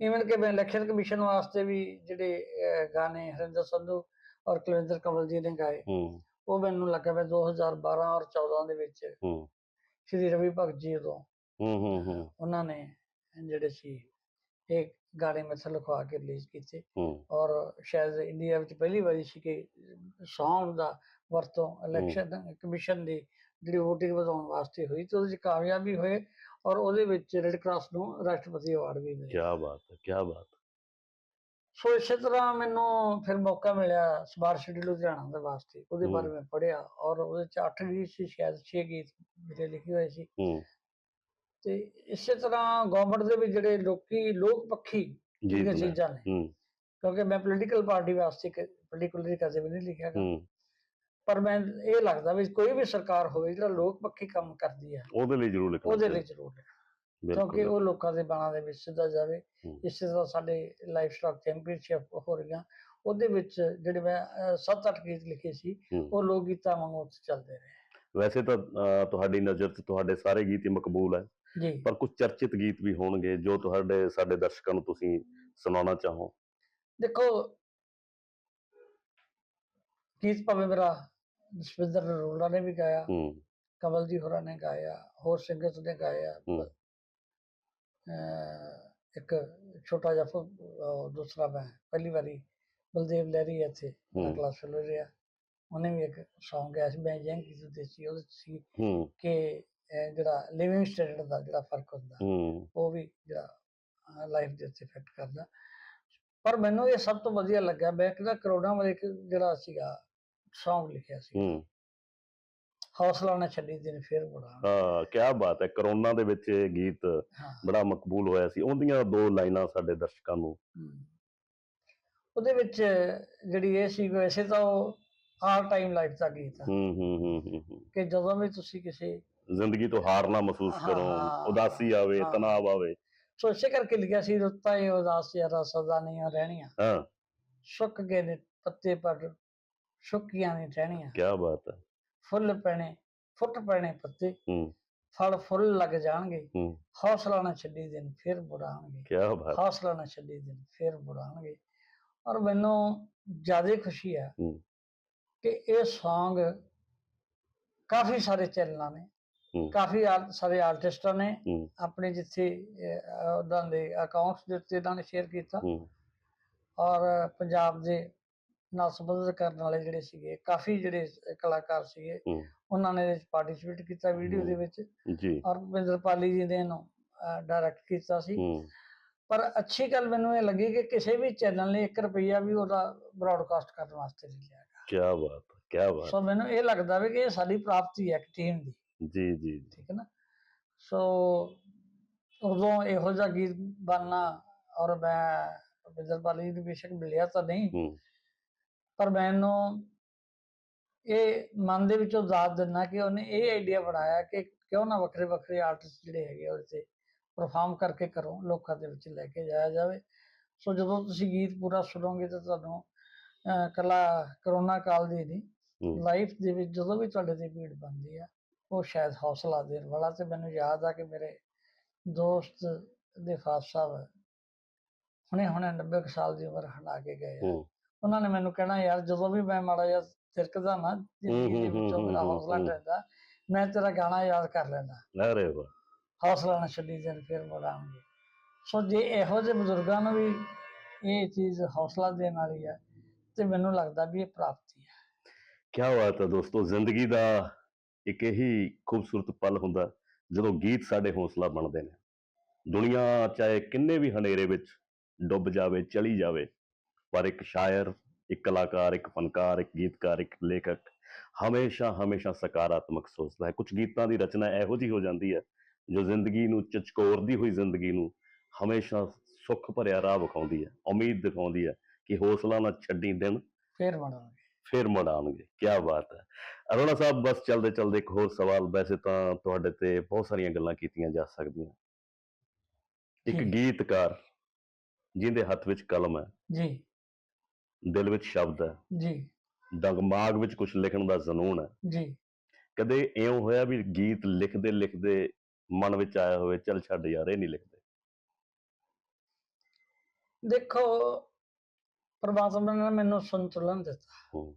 ਇਵਨ ਕਿ ਮੈਂ ਇਲੈਕਸ਼ਨ ਕਮਿਸ਼ਨ ਵਾਸਤੇ ਵੀ ਜਿਹੜੇ ਗਾਣੇ ਹਰਿੰਦਰ ਸੰਧੂ ਔਰ ਕੁਲਵਿੰਦਰ ਕਮਲ ਜੀ ਨੇ ਗਾਏ। ਹੂੰ। ਉਹ ਮੈਨੂੰ ਲੱਗਾ ਮੈਂ 2012 ਔਰ 14 ਦੇ ਵਿੱਚ ਹੂੰ। ਸ਼੍ਰੀ ਰਵੀ ਭਗਤ ਜੀ ਉਦੋਂ ਹੂੰ ਹੂੰ ਹੂੰ। ਉਹਨਾਂ ਨੇ ਜਿਹੜੇ ਸੀ ਇਹ ਗਾਣੇ ਮੈਥੇ ਲਿਖਵਾ ਕੇ ਰਿਲੀਜ਼ ਕੀਤੇ। ਔਰ ਸ਼ਾਇਦ ਇੰਡੀਆ ਵਿੱਚ ਪਹਿਲੀ ਵਾਰੀ ਸੀ ਕਿ Song ਦਾ ਵਰਤੋਂ ਇਲੈਕਸ਼ਨ ਕਮਿਸ਼ਨ ਦੀ ਜਿਹੜੀ VOTING ਵਧਾਉਣ ਵਾਸਤੇ ਹੋਈ ਤੇ ਉਹਦੇ 'ਚ ਕਾਮਯਾਬ ਹੋਏ ਔਰ ਉਹਦੇ ਵਿੱਚ ਰੈੱਡ ਕਰਾਸ ਨੂੰ ਰਾਸ਼ਟਰਪਤੀ ਅਵਾਰਡ ਵੀ ਕੀ ਮਿਲਿਆ ਬਾਤ ਹੈ ਕੀ ਬਾਤ। ਸੋ ਇਸੇ ਤਰ੍ਹਾਂ ਮੈਨੂੰ ਫਿਰ ਮੌਕਾ ਮਿਲਿਆ ਸਮਾਰਟ ਸਿਟੀ ਲੁਧਿਆਣਾ ਦੇ ਵਾਸਤੇ ਉਹਦੇ। ਬਾਰੇ ਮੈਂ ਪੜ੍ਹਿਆ ਔਰ ਉਹਦੇ 'ਚ 8 ਗੀਤ ਸੀ ਸ਼ਾਇਦ 6 ਗੀਤ ਮੇਰੇ ਲਿਖੇ ਹੋਏ ਸੀ। ਤੇ ਇਸੇ ਤਰ੍ਹਾਂ ਗਵਰਨਮੈਂਟ ਦੇ ਵੀ ਜਿਹੜੇ ਲੋਕੀ ਲੋਕ ਪੱਖੀ ਜਿਹੜੀਆਂ ਚੀਜ਼ਾਂ ਨੇ ਕਿਉਂਕਿ ਮੈਂ ਪੋਲੀਟੀਕਲ ਪਾਰਟੀ ਵਾਸਤੇ ਪਾਰਟਿਕੂਲਰਲੀ ਕਦੇ ਵੀ ਨਹੀਂ ਲਿਖਿਆ ਪਰ ਮੈਂ ਇਹ ਲੱਗਦਾ ਵੀ ਕੋਈ ਵੀ ਸਰਕਾਰ ਹੋਵੇ ਜਿਹੜਾ ਲੋਕ ਪੱਖੀ ਕੰਮ ਕਰਦੀ ਹੈ ਉਹਦੇ ਲਈ ਜ਼ਰੂਰ ਲਿਖਣਾ ਉਹਦੇ। ਲਈ ਜ਼ਰੂਰ ਕਿਉਂਕਿ ਉਹ ਲੋਕਾਂ ਦੇ ਬਾਣਾ ਦੇ ਵਿੱਚ ਸਿੱਧਾ ਜਾਵੇ। ਇਸੇ ਤਰ੍ਹਾਂ ਸਾਡੇ ਲਾਈਫ ਸਟਾਕ ਚੈਂਪੀਅਨਸ਼ਿਪ ਹੋ ਰਹੀਆਂ। ਉਹਦੇ ਵਿੱਚ ਜਿਹੜੇ ਮੈਂ 7-8 ਗੀਤ ਲਿਖੇ ਸੀ। ਉਹ ਲੋਕ ਗੀਤਾਂ ਵਾਂਗੂ ਉੱਥੇ ਚੱਲਦੇ ਰਹੇ। ਵੈਸੇ ਤਾਂ ਤੁਹਾਡੀ ਨਜ਼ਰ 'ਚ ਤੁਹਾਡੇ ਸਾਰੇ ਗੀਤ ਹੀ ਮਕਬੂਲ ਹੈ। ਜੀ। ਪਰ ਕੁਝ ਚਰਚਿਤ ਗੀਤ ਵੀ ਹੋਣਗੇ ਜੋ ਤੁਹਾਡੇ ਸਾਡੇ ਦਰਸ਼ਕਾਂ ਨੂੰ ਤੁਸੀਂ ਸੁਣਾਉਣਾ ਚਾਹੋ। ਦੇਖੋ ਗੀਤ ਭਾਵੇਂ ਮੇਰਾ ਜਸਵਿੰਦਰ ਅਰੋੜਾ ਨੇ ਵੀ ਗਾਇਆ ਹੂੰ। ਕਮਲ ਜੀ ਹੋਰਾਂ ਨੇ ਗਾਇਆ ਹੋਰ ਸਿੰਗਰਸ ਨੇ ਗਾਇਆ ਹੂੰ। ਅਹ ਇੱਕ ਛੋਟਾ ਜਿਹਾ ਫ- ਦੂਸਰਾ ਮੈਂ ਪਹਿਲੀ ਵਾਰੀ ਬਲਦੇਵ ਲਹਿਰੀ ਇੱਥੇ ਹੂੰ। ਕਲਾਸ ਫੈਲੋ ਰਿਹਾ। ਉਹਨੇ ਵੀ ਇੱਕ Song ਗਿਆ ਸੀ ਮੈਂ ਜੰਗ ਕੀ ਸੁਦੇ ਸੀ ਉਹਦੇ 'ਚ ਸੀ ਹੂੰ। ਕਿ ਜਿਹੜਾ ਲਿਵਿੰਗ ਸਟੈਂਡਰਡ ਦਾ ਜਿਹੜਾ ਫ਼ਰਕ ਹੁੰਦਾ ਹੂੰ। ਉਹ ਵੀ ਜਿਹੜਾ ਲਾਈਫ ਦੇ ਉੱਤੇ ਇਫੈਕਟ ਕਰਦਾ। ਪਰ ਮੈਨੂੰ ਇਹ ਸਭ ਤੋਂ ਵਧੀਆ ਲੱਗਾ ਮੈਂ ਕਿਹਾ ਕਰੋੜਾਂ ਵਾਲੇ ਇੱਕ ਜਿਹੜਾ ਸੀਗਾ Song ਲਿਖਿਆ ਸੀ। ਹੂੰ। ਹੌਸਲਾ ਨਾ ਛੱਡੀ ਦਿਨ ਫਿਰ ਮੁੜਾ ਹਾਂ ਕੀ ਬਾਤ ਹੈ ਕਰੋਨਾ ਦੇ ਵਿੱਚ ਇਹ ਗੀਤ ਹਾਂ। ਬੜਾ ਮਕਬੂਲ ਹੋਇਆ ਸੀ। ਉਹਦੀਆਂ ਦੋ ਲਾਈਨਾਂ ਸਾਡੇ ਦਰਸ਼ਕਾਂ ਨੂੰ। ਹਮ। ਉਹਦੇ ਵਿੱਚ ਜਿਹੜੀ ਇਹ ਸੀ ਵੈਸੇ ਤਾਂ ਉਹ ਆਲ ਟਾਈਮ ਲਾਈਫ ਦਾ ਗੀਤ ਆ ਹੂੰ ਹੂੰ ਹੂੰ ਹੂੰ ਹੂੰ। ਕਿ ਜਦੋਂ ਵੀ ਤੁਸੀਂ ਕਿਸੇ ਜ਼ਿੰਦਗੀ ਤੋਂ ਹਾਰ ਨਾ ਮਹਿਸੂਸ ਹਾਂ, ਕਰੋ ਹਾਂ, ਉਦਾਸੀ ਆਵੇ ਹਾਂ। ਤਣਾਅ ਆਵੇ। ਸੋ ਇਸੇ ਕਰਕੇ ਲਿਖਿਆ ਸੀ ਰੁੱਤਾਂ ਇਹ ਉਦਾਸ ਯਾਰਾ ਸਦਾ ਨਹੀਂ ਰਹਿਣੀਆਂ। ਹਾਂ। ਸੁੱਕ ਗਏ ਨੇ ਪੱਤੇ ਪਰ ਸੁੱਕੀਆਂ ਨਹੀਂ ਰਹਿਣੀਆਂ ਕੀ ਬਾਤ ਹੈ। ਫੁੱਲ ਪੈਣੇ ਫੁੱਟ ਪੈਣੇ ਪੱਤੇ। ਹੂੰ। ਫਲ ਫੁੱਲ ਲੱਗ ਜਾਣਗੇ। ਹੌਸਲਾ ਨਾ ਛੱਡੀ ਦਿਨ ਫਿਰ ਬੁੜਾਣਗੇ ਕੀ ਬਾਤ। ਹੌਸਲਾ ਨਾ ਛੱਡੀ ਦਿਨ ਫਿਰ ਬੁੜਾਣਗੇ ਔਰ ਮੈਨੂੰ ਜ਼ਿਆਦਾ ਖੁਸ਼ੀ ਹੈ ਹੂੰ। ਕਿ ਇਹ Song ਕਾਫੀ ਸਾਰੇ ਚੈਨਲਾਂ ਨੇ। ਕਾਫੀ ਸਾਰੇ ਆਰਟਿਸਟਾਂ ਨੇ। ਆਪਣੇ ਜਿੱਥੇ ਉਹਨਾਂ ਦੇ ਅਕਾਊਂਟਸ ਦੇ ਉੱਤੇ ਇਹਨਾਂ ਨੇ ਸ਼ੇਅਰ ਕੀਤਾ। ਔਰ ਪੰਜਾਬ ਦੇ ਨਾਲ ਸੰਬੰਧਿਤ ਕਰਨ ਵਾਲੇ ਜਿਹੜੇ ਸੀਗੇ ਕਾਫੀ ਜਿਹੜੇ ਕਲਾਕਾਰ ਸੀਗੇ। ਉਹਨਾਂ ਨੇ ਪਾਰਟਿਸਿਪੇਟ ਕੀਤਾ ਵੀਡੀਓ ਦੇ। ਵਿੱਚ ਜੀ। ਔਰ ਭਿੰਦਰਪਾਲੀ ਜੀ ਨੇ ਇਹਨੂੰ ਡਾਇਰੈਕਟ ਕੀਤਾ ਸੀ। ਪਰ ਅੱਛੀ ਗੱਲ ਮੈਨੂੰ ਇਹ ਲੱਗੀ ਕਿ ਕਿਸੇ ਵੀ ਚੈਨਲ ਨੇ 1 ਰੁਪਈਆ ਵੀ ਉਹਦਾ ਬ੍ਰਾਡਕਾਸਟ ਕਰਨ ਵਾਸਤੇ ਨਹੀਂ ਲਿਆ ਕੀ ਬਾਤ ਕੀ ਬਾਤ ਸੋ ਮੈਨੂੰ ਇਹ ਲੱਗਦਾ ਵੀ ਕਿ ਇਹ ਸਾਡੀ ਪ੍ਰਾਪਤੀ ਹੈ ਇੱਕ ਟੀਮ ਦੀ। ਜੀ ਜੀ ਠੀਕ ਹੈ ਨਾ? ਸੋ ਉਦੋਂ ਇਹੋ ਜਿਹਾ ਗੀਤ ਬਣਨਾ ਔਰ ਮੈਂ ਬਾਲੀ ਨੂੰ ਬੇਸ਼ੱਕ ਮਿਲਿਆ ਤਾਂ ਨਹੀਂ। ਪਰ ਮੈਨੂੰ ਇਹ ਮਨ ਦੇ ਵਿੱਚੋਂ ਦਾਤ ਦਿੰਦਾ ਕਿ ਉਹਨੇ ਇਹ ਆਈਡੀਆ ਬਣਾਇਆ ਕਿ ਕਿਉਂ ਨਾ ਵੱਖਰੇ ਵੱਖਰੇ ਆਰਟਿਸਟ ਜਿਹੜੇ ਹੈਗੇ ਉਹਦੇ ਤੇ ਪਰਫਾਰਮ ਕਰਕੇ ਕਰੋ ਲੋਕਾਂ ਦੇ ਵਿੱਚ ਲੈ ਕੇ ਜਾਇਆ ਜਾਵੇ। ਸੋ ਜਦੋਂ ਤੁਸੀਂ ਗੀਤ ਪੂਰਾ ਸੁਣੋਗੇ ਤਾਂ ਤੁਹਾਨੂੰ ਕੱਲਾ ਕਰੋਨਾ ਕਾਲ ਦੀ ਨਹੀਂ ਲਾਈਫ ਦੇ ਵਿੱਚ ਜਦੋਂ ਵੀ ਤੁਹਾਡੇ ਤੇ ਭੀੜ ਬਣਦੀ ਆ ਉਹ ਸ਼ਾਇਦ ਹੌਸਲਾ ਦੇਣ ਵਾਲਾ ਤੇ ਮੈਨੂੰ ਯਾਦ ਆ ਕਿ ਮੇਰੇ ਦੋਸਤ ਦੇ ਫਾਦਰ ਸਾਹਿਬ ਹੁਣੇ ਹੁਣੇ 90 ਕੁ ਸਾਲ ਦੀ ਉਮਰ ਹੰਡਾ ਕੇ ਗਏ ਆ। ਹੂੰ। ਉਹਨਾਂ ਨੇ ਮੈਨੂੰ ਕਹਿਣਾ ਯਾਰ ਜਦੋਂ ਵੀ ਮੈਂ ਮਾੜਾ ਜਿਹਾ ਤਿਰਕਦਾ ਨਾ ਜ਼ਿੰਦਗੀ ਦੇ ਵਿੱਚੋਂ ਮੇਰਾ ਹੌਸਲਾ ਮੈਂ ਤੇਰਾ ਗਾਣਾ ਯਾਦ ਕਰ ਲੈਂਦਾ। ਅਰੇ ਵਾਹ। ਹੌਸਲਾ ਨਾ ਛੱਡੀ ਦਿਨ ਫਿਰ ਮੁੜਾਂਗੇ ਸੋ ਜੇ ਇਹੋ ਜਿਹੇ ਬਜ਼ੁਰਗਾਂ ਨੂੰ ਵੀ ਇਹ ਚੀਜ਼ ਹੌਸਲਾ ਦੇਣ ਵਾਲੀ ਹੈ ਤੇ ਮੈਨੂੰ ਲੱਗਦਾ ਵੀ ਇਹ ਪ੍ਰਾਪਤੀ ਹੈ ਕੀ ਬਾਤ ਹੈ ਦੋਸਤੋ ਜ਼ਿੰਦਗੀ ਦਾ ਇੱਕ ਇਹੀ ਖੂਬਸੂਰਤ ਪਲ ਹੁੰਦਾ ਜਦੋਂ ਗੀਤ ਸਾਡੇ ਹੌਸਲਾ ਬਣਦੇ ਨੇ। ਦੁਨੀਆ ਚਾਹੇ ਕਿੰਨੇ ਵੀ ਹਨੇਰੇ ਵਿੱਚ ਡੁੱਬ ਜਾਵੇ ਚਲੀ ਜਾਵੇ ਪਰ ਇੱਕ ਸ਼ਾਇਰ ਇੱਕ ਕਲਾਕਾਰ ਇੱਕ ਫਨਕਾਰ ਇੱਕ ਗੀਤਕਾਰ ਇੱਕ ਲੇਖਕ ਹਮੇਸ਼ਾ ਹਮੇਸ਼ਾ ਸਕਾਰਾਤਮਕ ਸੋਚਦਾ ਹੈ। ਕੁਝ ਗੀਤਾਂ ਦੀ ਰਚਨਾ ਇਹੋ ਜਿਹੀ ਹੋ ਜਾਂਦੀ ਹੈ ਜੋ ਜ਼ਿੰਦਗੀ ਨੂੰ ਚਚਕੋਰਦੀ ਹੋਈ ਜ਼ਿੰਦਗੀ ਨੂੰ ਹਮੇਸ਼ਾ ਸੁੱਖ ਭਰਿਆ ਰਾਹ ਵਿਖਾਉਂਦੀ ਹੈ ਉਮੀਦ ਦਿਖਾਉਂਦੀ ਹੈ ਕਿ ਹੌਸਲਾ ਨਾ ਛੱਡੀ ਦਿਨ ਫਿਰ ਮੁੜਾਂਗੇ। ਫਿਰ ਮੁੜ ਆਉਣਗੇ ਕੀ ਬਾਤ ਹੈ। ਅਰੋੜਾ ਸਾਹਿਬ ਬਸ ਚਲਦੇ ਚਲਦੇ ਇੱਕ ਹੋਰ ਸਵਾਲ ਵੈਸੇ ਤਾਂ ਤੁਹਾਡੇ ਤੇ ਬਹੁਤ ਸਾਰੀਆਂ ਗੱਲਾਂ ਕੀਤੀਆਂ ਜਾ ਸਕਦੀਆਂ। ਇੱਕ ਜੀ। ਗੀਤਕਾਰ ਜਿਹਦੇ ਹੱਥ ਵਿੱਚ ਕਲਮ ਹੈ। ਜੀ। ਦਿਲ ਵਿੱਚ ਸ਼ਬਦ ਹੈ। ਜੀ। ਦਿਮਾਗ ਵਿੱਚ ਕੁਝ ਲਿਖਣ ਦਾ ਜਨੂਨ ਹੈ। ਜੀ। ਕਦੇ ਇਉਂ ਹੋਇਆ ਵੀ ਗੀਤ ਲਿਖਦੇ ਲਿਖਦੇ ਮਨ ਵਿੱਚ ਆਇਆ ਹੋਵੇ ਚੱਲ ਛੱਡ ਯਾਰ ਇਹ ਨਹੀਂ ਲਿਖਦੇ। ਦੇਖੋ ਪ੍ਰਮਾਤਮਾ ਨੇ ਮੈਨੂੰ ਸੰਤੁਲਨ ਦਿੱਤਾ।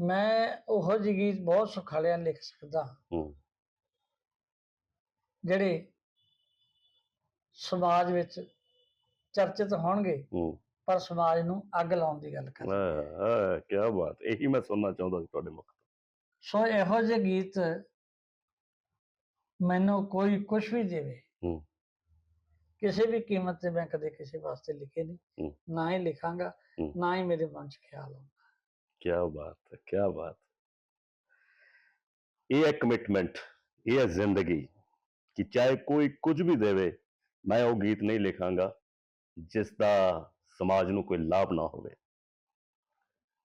ਮੈਂ ਉਹੋ ਜਿਹੇ ਗੀਤ ਬਹੁਤ ਸੁਖਾਲਿਆ ਲਿਖ ਸਕਦਾ ਹੂੰ। ਜਿਹੜੇ ਸਮਾਜ ਵਿੱਚ ਚਰਚਿਤ ਹੋਣਗੇ ਹੂੰ ਪਰ ਸਮਾਜ ਨੂੰ ਅੱਗ ਲਾਉਣ ਦੀ ਗੱਲ ਕਰ ਕੀ ਬਾਤ ਇਹੀ ਮੈਂ ਸੁਣਨਾ ਚਾਹੁੰਦਾ ਸੀ ਤੁਹਾਡੇ ਮੁਖ ਸੋ ਇਹੋ ਜਿਹੇ ਗੀਤ ਮੈਨੂੰ ਕੋਈ ਕੁਝ ਵੀ ਦੇਵੇ ਹੂੰ। ਕਿਸੇ ਵੀ ਕੀਮਤ ਤੇ ਮੈਂ ਕਦੇ ਕਿਸੇ ਵਾਸਤੇ ਲਿਖੇ ਨਹੀਂ ਹੂੰ। ਨਾ ਹੀ ਲਿਖਾਂਗਾ ਹੂੰ। ਨਾ ਹੀ ਮੇਰੇ ਮਨ 'ਚ ਖਿਆਲ ਆਉਂਦਾ ਕੀ ਬਾਤ ਹੈ ਕੀ ਬਾਤ ਇਹ ਹੈ ਕਮਿਟਮੈਂਟ ਇਹ ਹੈ ਜ਼ਿੰਦਗੀ ਕਿ ਚਾਹੇ ਕੋਈ ਕੁਝ ਵੀ ਦੇਵੇ ਮੈਂ ਉਹ ਗੀਤ ਨਹੀਂ ਲਿਖਾਂਗਾ ਜਿਸ ਦਾ ਸਮਾਜ ਨੂੰ ਕੋਈ ਲਾਭ ਨਾ ਹੋਵੇ।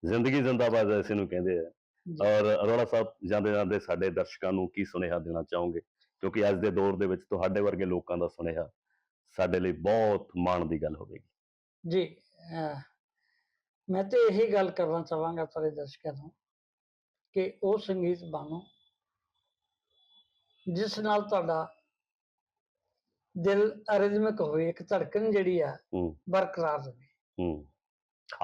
ਜ਼ਿੰਦਗੀ ਜ਼ਿੰਦਾਬਾਦ ਐਸੇ ਨੂੰ ਕਹਿੰਦੇ ਆ। ਔਰ ਅਰੋੜਾ ਸਾਹਿਬ ਜਾਂਦੇ ਜਾਂਦੇ ਸਾਡੇ ਦਰਸ਼ਕਾਂ ਨੂੰ ਕੀ ਸੁਨੇਹਾ ਦੇਣਾ ਚਾਹੋਗੇ? ਕਿਉਂਕਿ ਅੱਜ ਦੇ ਦੌਰ ਦੇ ਵਿੱਚ ਤੁਹਾਡੇ ਵਰਗੇ ਲੋਕਾਂ ਦਾ ਸੁਨੇਹਾ ਸਾਡੇ ਲਈ ਬਹੁਤ ਮਾਣ ਦੀ ਗੱਲ ਹੋਵੇਗੀ। ਜੀ ਮੈਂ ਤੇ ਇਹੀ ਗੱਲ ਕਰਨਾ ਚਾਹਾਂਗਾ ਸਾਰੇ ਦਰਸ਼ਕਾਂ ਨੂੰ ਕਿ ਉਹ ਸੰਗੀਤ ਬਾਣੋ ਜਿਸ ਨਾਲ ਤੁਹਾਡਾ ਦਿਲ ਅਰਿਦਮਿਕ ਹੋਵੇ ਇੱਕ ਧੜਕਣ ਜਿਹੜੀ ਆ ਹੂੰ। ਬਰਕਰਾਰ ਰਹੇ ਹੂੰ।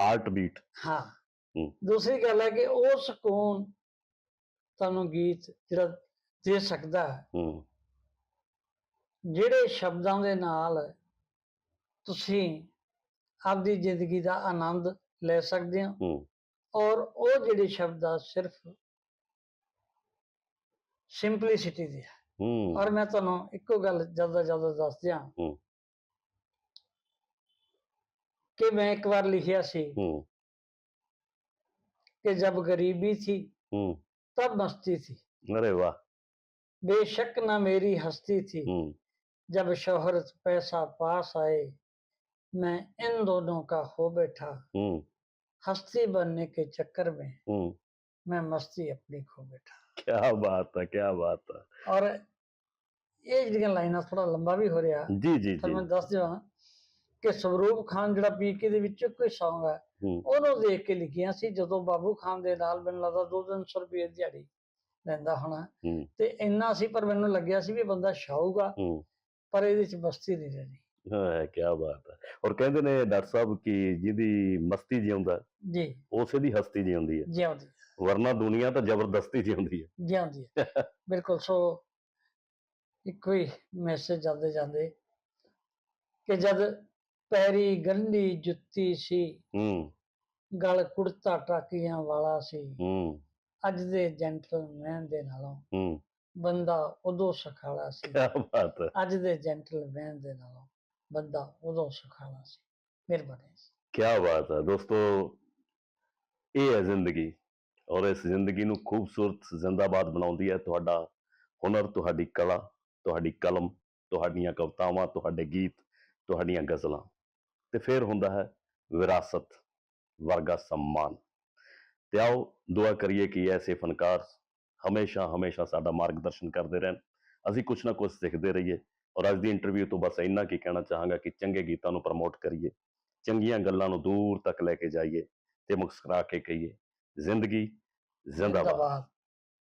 ਹਾਰਟ ਬੀਟ ਹਾਂ। ਹੂੰ। ਦੂਸਰੀ ਗੱਲ ਹੈ ਕਿ ਉਹ ਸਕੂਨ ਤੁਹਾਨੂੰ ਗੀਤ ਜਿਹੜਾ ਦੇ ਸਕਦਾ ਹੈ। ਹੂੰ। ਜਿਹੜੇ ਸ਼ਬਦਾਂ ਦੇ ਨਾਲ ਤੁਸੀਂ ਆਪਦੀ ਜ਼ਿੰਦਗੀ ਦਾ ਆਨੰਦ ਲੈ ਸਕਦੇ ਹੋ। ਹੂੰ। ਔਰ ਉਹ ਜਿਹੜੇ ਸ਼ਬਦ ਆ ਸਿਰਫ ਸਿੰਪਲਿਸਿਟੀ ਦੇ ਆ। ਹੂੰ ਔਰ ਮੈਂ ਤੁਹਾਨੂੰ ਇੱਕੋ ਗੱਲ ਜਿਆਦਾ ਜਿਆਦਾ ਦੱਸ ਦਿਆਂ ਹੂੰ। ਕਿ ਮੈਂ ਇੱਕ ਵਾਰ ਲਿਖਿਆ ਸੀ ਹੂੰ ਕਿ ਜਬ ਗਰੀਬੀ थी ਹੂੰ तब मस्ती थी अरे वाह बेशक न मेरी हस्ती थी हम्म जब शोहरत पैसा पास आए मैं इन दोनों का हो बैठा हम्म हस्ती बनने के चक्कर में हम्म मैं मस्ती अपनी खो बैठा क्या बात है क्या बात है ਔਰ ਇਹ ਜਿਹੜੀਆਂ ਲਾਈਨਾਂ ਥੋੜਾ ਲੰਬਾ ਵੀ ਹੋ ਰਿਹਾ। ਜੀ ਜੀ ਜੀ। ਤੁਹਾਨੂੰ ਦੱਸ ਦਿਵਾਂ ਕਿ ਸਵਰੂਪ ਖਾਨ ਜਿਹੜਾ ਪੀਕੇ ਦੇ ਵਿੱਚ ਕੋਈ ਸੌਂਗ ਹੈ ਉਹਨੂੰ ਦੇਖ ਕੇ ਲਿਖੀਆਂ ਸੀ ਜਦੋਂ ਬਾਬੂ ਖਾਨ ਦੇ ਨਾਲ ਮੈਨੂੰ ਲੱਗਦਾ 200 ਰੁਪਏ ਦਿਹਾੜੀ ਲੈਂਦਾ ਹੋਣਾ। ਤੇ ਇੰਨਾ ਸੀ ਪਰ ਮੈਨੂੰ ਲੱਗਿਆ ਸੀ ਵੀ ਬੰਦਾ ਸ਼ਾਊਗਾ ਪਰ ਇਹਦੇ ਵਿੱਚ ਬਸਤੀ ਨਹੀਂ ਰਹੀ ਹਾਂ ਕੀ ਬਾਤ ਹੈ। ਔਰ ਕਹਿੰਦੇ ਨੇ ਡਾਕਟਰ ਸਾਹਿਬ ਕਿ ਜਿਹਦੀ ਮਸਤੀ ਜਿਉਂਦਾ ਜੀ। ਉਸੇ ਦੀ ਹਸਤੀ ਜਿਉਂਦੀ ਹੈ। ਜਿਉਂਦੀ ਵਰਨਾ ਦੁਨੀਆ ਤਾਂ ਜ਼ਬਰਦਸਤੀ ਜਿਉਂਦੀ ਹੈ। ਜਿਉਂਦੀ ਹੈ। ਬਿਲਕੁਲ ਸੋ ਇੱਕੋ ਹੀ ਮੈਸੇਜ ਜਾਂਦੇ ਜਾਂਦੇ ਕਿ ਜਦ ਪੈਰੀ ਗੰਢੀ ਜੁੱਤੀ ਸੀ ਹੂੰ। ਗਲ ਕੁੜਤਾ ਟਾਕੀਆਂ ਵਾਲਾ ਸੀ। ਹੂੰ। ਅੱਜ ਦੇ ਜੈਂਟਲਮੈਨ ਦੇ ਨਾਲੋਂ ਹੂੰ। ਬੰਦਾ ਉਦੋਂ ਸਖਾਲਾ ਸੀ। ਕੀ ਬਾਤ ਹੈ। ਅੱਜ ਦੇ ਜੈਂਟਲਮੈਨ ਦੇ ਨਾਲੋਂ ਬੰਦਾ ਉਦੋਂ ਸਖਾਲਾ ਸੀ। ਮਿਹਰਬਾਨੀ ਕੀ ਬਾਤ ਹੈ। ਦੋਸਤੋ ਇਹ ਹੈ ਜ਼ਿੰਦਗੀ ਔਰ ਇਸ ਜ਼ਿੰਦਗੀ ਨੂੰ ਖੂਬਸੂਰਤ ਜ਼ਿੰਦਾਬਾਦ ਬਣਾਉਂਦੀ ਹੈ ਤੁਹਾਡਾ ਹੁਨਰ ਤੁਹਾਡੀ ਕਲਾ। ਤੁਹਾਡੀ ਕਲਮ, ਤੁਹਾਡੀਆਂ ਕਵਿਤਾਵਾਂ, ਤੁਹਾਡੇ ਗੀਤ, ਤੁਹਾਡੀਆਂ ਗਜ਼ਲਾਂ। ਤੇ ਫਿਰ ਹੁੰਦਾ ਹੈ ਵਿਰਾਸਤ ਵਰਗਾ ਸਨਮਾਨ। ਤੇ ਆਓ ਦੁਆ ਕਰੀਏ ਕਿ ਐਸੇ ਫਨਕਾਰ ਹਮੇਸ਼ਾ ਹਮੇਸ਼ਾ ਸਾਡਾ ਮਾਰਗਦਰਸ਼ਨ ਕਰਦੇ ਰਹਿਣ। ਅਸੀਂ ਕੁਝ ਨਾ ਕੁਝ ਸਿੱਖਦੇ ਰਹੀਏ ਔਰ ਅੱਜ ਦੀ ਇੰਟਰਵਿਊ ਤੋਂ ਬਸ ਇੰਨਾ ਕੀ ਕਹਿਣਾ ਚਾਹਾਂਗਾ ਕਿ ਚੰਗੇ ਗੀਤਾਂ ਨੂੰ ਪ੍ਰਮੋਟ ਕਰੀਏ, ਚੰਗੀਆਂ ਗੱਲਾਂ ਨੂੰ ਦੂਰ ਤੱਕ ਲੈ ਕੇ ਜਾਈਏ ਤੇ ਮੁਸਕਰਾ ਕੇ ਕਹੀਏ, ਜ਼ਿੰਦਗੀ ਜ਼ਿੰਦਾਬਾਦ।